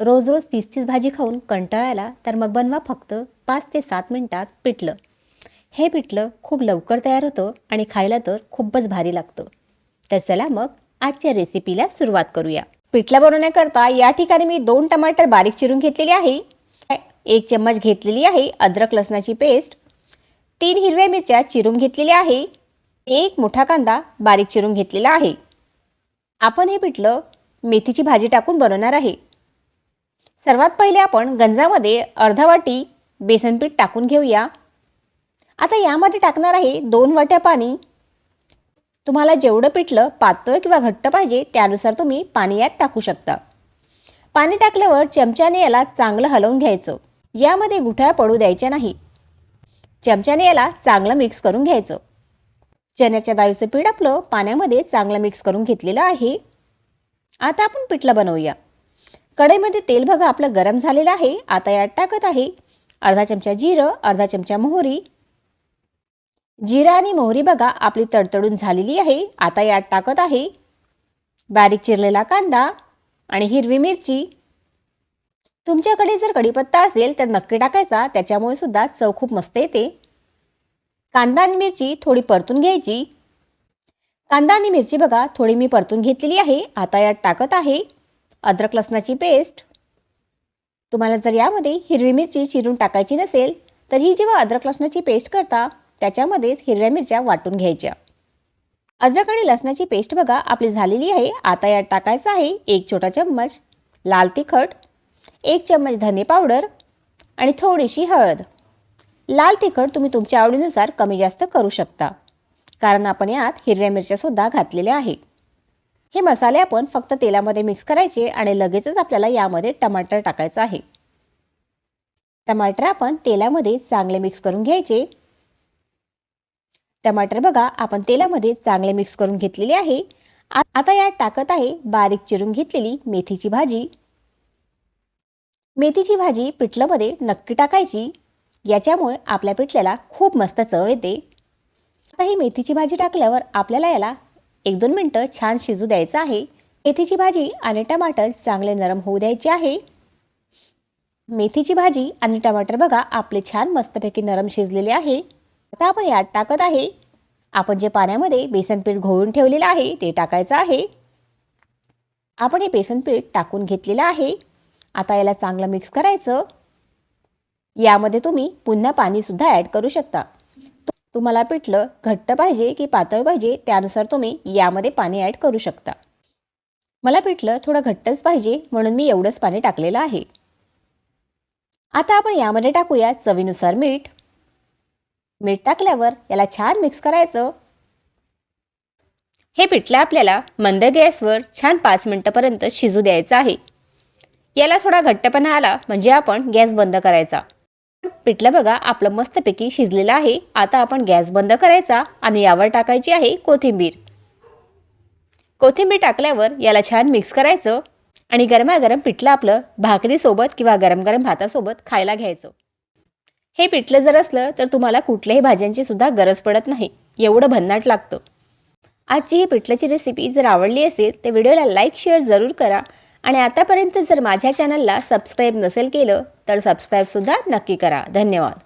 रोज रोज तीस तीस भाजी खाऊन कंटाळा आला तर मग बनवा फक्त पाच ते सात मिनटात पिठलं. हे पिठलं खूप लवकर तयार होतं आणि खायला तर खूपच भारी लागतं. तर चला मग आजच्या रेसिपीला सुरुवात करूया. पिठलं बनवण्याकरता या ठिकाणी मी दोन टमाटर बारीक चिरून घेतलेले आहे. एक चम्मच घेतलेली आहे अद्रक लसणाची पेस्ट. तीन हिरव्या मिरच्या चिरून घेतलेल्या आहे. एक मोठा कांदा बारीक चिरून घेतलेला आहे. आपण हे पिठलं मेथीची भाजी टाकून बनवणार आहे. सर्वात पहिले आपण गंजामध्ये अर्धा वाटी बेसनपीठ टाकून घेऊया. आता यामध्ये टाकणार आहे दोन वाट्या पाणी. तुम्हाला जेवढं पिठलं पातळ किंवा घट्ट पाहिजे त्यानुसार तुम्ही पाणी यात टाकू शकता. पाणी टाकल्यावर चमच्याने याला चांगलं हलवून घ्यायचं. यामध्ये गुठळ्या पडू द्यायच्या नाही. चमच्याने याला चांगलं मिक्स करून घ्यायचं. चण्याच्या डाळीचं पीठ आपलं पाण्यामध्ये चांगलं मिक्स करून घेतलेलं आहे. आता आपण पिठलं बनवूया. कढईमध्ये तेल बघा आपलं गरम झालेलं आहे. आता यात टाकत आहे अर्धा चमचा जिरं अर्धा चमचा मोहरी. जिरं आणि मोहरी बघा आपली तडतडून झालेली आहे. आता यात टाकत आहे बारीक चिरलेला कांदा आणि हिरवी मिरची. तुमच्याकडे जर कढीपत्ता असेल तर नक्की टाकायचा त्याच्यामुळे सुद्धा चव खूप मस्त येते. कांदा आणि मिरची थोडी परतून घ्यायची. कांदा आणि मिरची बघा थोडी मी परतून घेतलेली आहे. आता यात टाकत आहे अद्रक लसणाची पेस्ट. तुम्हाला जर यामध्ये हिरवी मिरची चिरून टाकायची नसेल तर ही जेव्हा अद्रक लसणाची पेस्ट करता त्याच्यामध्येच हिरव्या मिरच्या वाटून घ्यायच्या. अद्रक आणि लसणाची पेस्ट बघा आपली झालेली आहे. आता यात टाकायचं आहे एक छोटा चम्मच लाल तिखट एक चम्मच धने पावडर आणि थोडीशी हळद. लाल तिखट तुम्ही तुमच्या आवडीनुसार कमी जास्त करू शकता कारण आपण यात हिरव्या मिरच्यासुद्धा घातलेल्या आहे हे मसाले आपण फक्त तेलामध्ये मिक्स करायचे आणि लगेचच आपल्याला यामध्ये टमाटर टाकायचं आहे. टमाटर आपण तेलामध्ये चांगले मिक्स करून घ्यायचे. टमाटर बघा आपण तेलामध्ये चांगले मिक्स करून घेतलेले आहे. आता यात टाकत आहे बारीक चिरून घेतलेली मेथीची भाजी. मेथीची भाजी पिठल्यामध्ये नक्की टाकायची. याच्यामुळे आपल्या पिठल्याला खूप मस्त चव येते. आता ही मेथीची भाजी टाकल्यावर आपल्याला याला एक दोन मिनटं छान शिजू द्यायचं आहे. मेथीची भाजी आणि टमाटर चांगले नरम होऊ द्यायचे आहे. मेथीची भाजी आणि टमाटर बघा आपले छान मस्तपैकी नरम शिजलेले आहे. आता आपण यात टाकत आहे. आपण जे पाण्यामध्ये बेसन पीठ घोळून ठेवलेलं आहे ते टाकायचं आहे. आपण हे बेसन पीठ टाकून घेतलेलं आहे. आता याला चांगलं मिक्स करायचं. यामध्ये तुम्ही पुन्हा पाणीसुद्धा ॲड करू शकता. तुम्हाला पिठलं घट्ट पाहिजे की पातळ पाहिजे त्यानुसार तुम्ही यामध्ये पाणी ॲड करू शकता. मला पिठलं थोडं घट्टच पाहिजे म्हणून मी एवढंच पाणी टाकलेलं आहे. आता आपण यामध्ये टाकूया चवीनुसार मीठ. मीठ टाकल्यावर याला छान मिक्स करायचं. हे पिठलं आपल्याला मंद गॅसवर छान पाच मिनटापर्यंत शिजू द्यायचं आहे. याला थोडा घट्टपणा आला म्हणजे आपण गॅस बंद करायचा. पिठलं बघा आपलं मस्तपैकी शिजलेलं आहे. आता आपण गॅस बंद करायचा आणि यावर टाकायची आहे कोथिंबीर. कोथिंबीर टाकल्यावर याला छान मिक्स करायचं आणि गरमागरम पिठलं आपलं भाकरीसोबत किंवा गरम गरम भातासोबत खायला घ्यायचं. हे पिठलं जर असलं तर तुम्हाला कुठल्याही भाज्यांची सुद्धा गरज पडत नाही. एवढं भन्नाट लागतं. आजची ही पिठल्याची रेसिपी जर आवडली असेल तर व्हिडिओला लाईक शेअर जरूर करा. आणि आतापर्यंत जर माझ्या चॅनलला सबस्क्राईब नसेल केलं तर सबस्क्राईबसुद्धा नक्की करा. धन्यवाद.